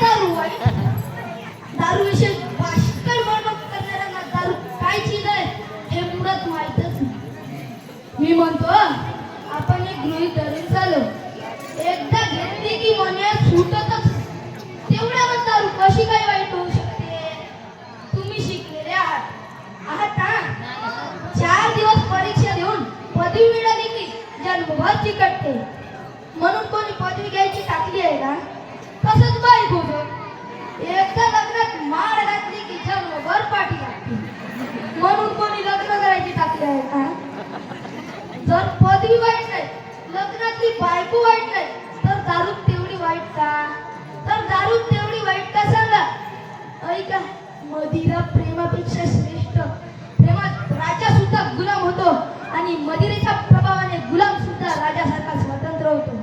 दारू वाईट विषयी भाष्कर बडबड करणाऱ्यांना दारू काय चीज आहे हे मुळात माहीतच नाही मी म्हणतो आपण एक गृहित धरून चालू एकदा घेतली की मने सुटतच तेवढ्या मग कशी काय वाईट होऊ शकते? तुम्ही शिकलेले आहात. आहात ना चार दिवस परीक्षा देऊन पदवी मिळाली की जन्मभर चिकटते. म्हणून कोणी पदवी घ्यायची टाकली आहे का? तसंच बाई होतं एकदा लग्नात माळ घातली की जन्मभर पाठी लागते. म्हणून कोणी लग्न करायची टाकली आहे का जर पदवी वाईट नाही तुझी बायको वाईट नाही. तर दारू तेवढी वाईट का? तर दारू तेवढी वाईट का सांगा? ऐका मदिरा प्रेमापेक्षा श्रेष्ठ. प्रेमात राजा सुद्धा गुलाम होतो आणि मदिरेच्या प्रभावाने गुलाम सुद्धा राजासारखा स्वतंत्र होतो.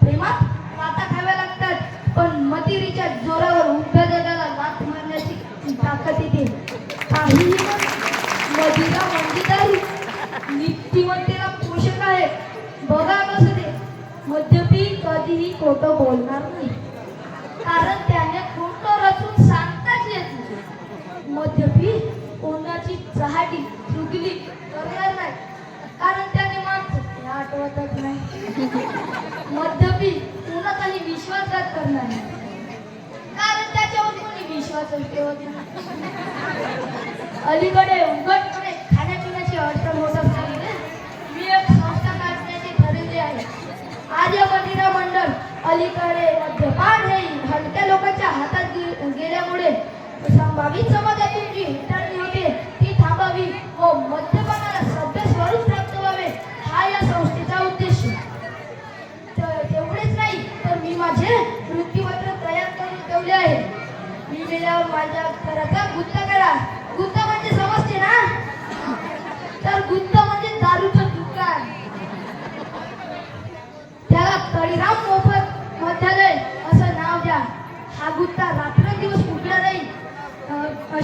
प्रेमात लाता खाव्या लागतात पण मदिरेच्या जोरावर उभ्या जगाला लात मारण्याची ताकद येते. काहीही मदिरा म्हणजे दारू नीतिमत्तेला पोषक आहे. बघा मद्यपी कधीही खोटं बोलणार नाही. कारण त्याने खोटं रचून सांगताच येत नाही. मद्यपी कोणाची चहाटी चुगली करणार नाही. कारण त्याने माणसं ते आठवतच नाही. मद्यपी कोणाचाही विश्वासघात करणार नाही. कारण त्याच्यावर कोणी विश्वासच ठेवत नाही. अलीकडे उघड अलीकडे मद्यपान हे हलक्या लोकांच्या हातात गेल्यामुळे संभावित समाजातून जी हेटाळणी होते ती थांबावी व मद्यपानाला सभ्य स्वरूप प्राप्त व्हावे हा या संस्थेचा उद्देश. तेवढेच नाही तर मी माझे मृत्यूपत्र तयार करून ठेवले आहे. मी मेल्यावर माझ्या घराचा गुत्ता करा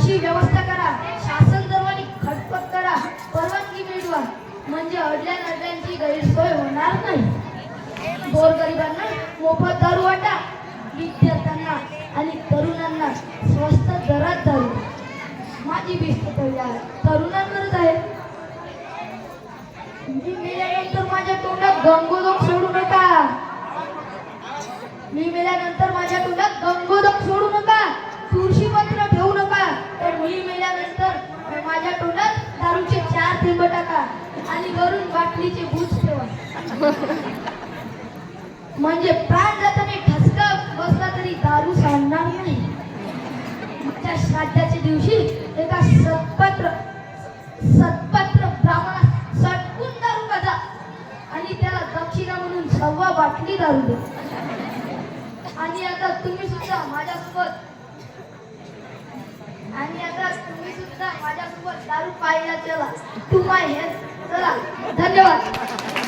अशी व्यवस्था करा. शासन दरवानी खटपट करा. परवानगी मिळवा. म्हणजे अडल्या नडल्यांची गैरसोय होणार नाही. गोरगरिबांना मोफत दारू वाटा. विद्यार्थ्यांना आणि तरुणांना स्वस्त दरात दारू. माझी भिस्त तरुणांवरच आहे. मी मेल्यानंतर माझ्या तोंडात गंगोदक सोडू नका. मी मेल्यानंतर माझ्या तोंडात गंग सोडू नका तुळशीपत्र ठेवू नका तर मी मेल्यानंतर माझ्या तोंडात लिंब टाका. आणि वरून बाटलीचे भूज ठेवा. म्हणजे प्राण जाताने ठसका बसला तरी दारू सांडणार नाही. त्या श्राद्धाच्या दिवशी एका सत्पत्र सत्पत्र ब्राह्मणास सटकून दारू बजा आणि त्याला दक्षिणा म्हणून सव्वा बाटली दारू दे. आणि आता तुम्ही सुद्धा माझ्यासोबत आणि आता तुम्ही सुद्धा माझ्यासोबत दारू पाहायला चला. तू माय हेल्थ चला. धन्यवाद.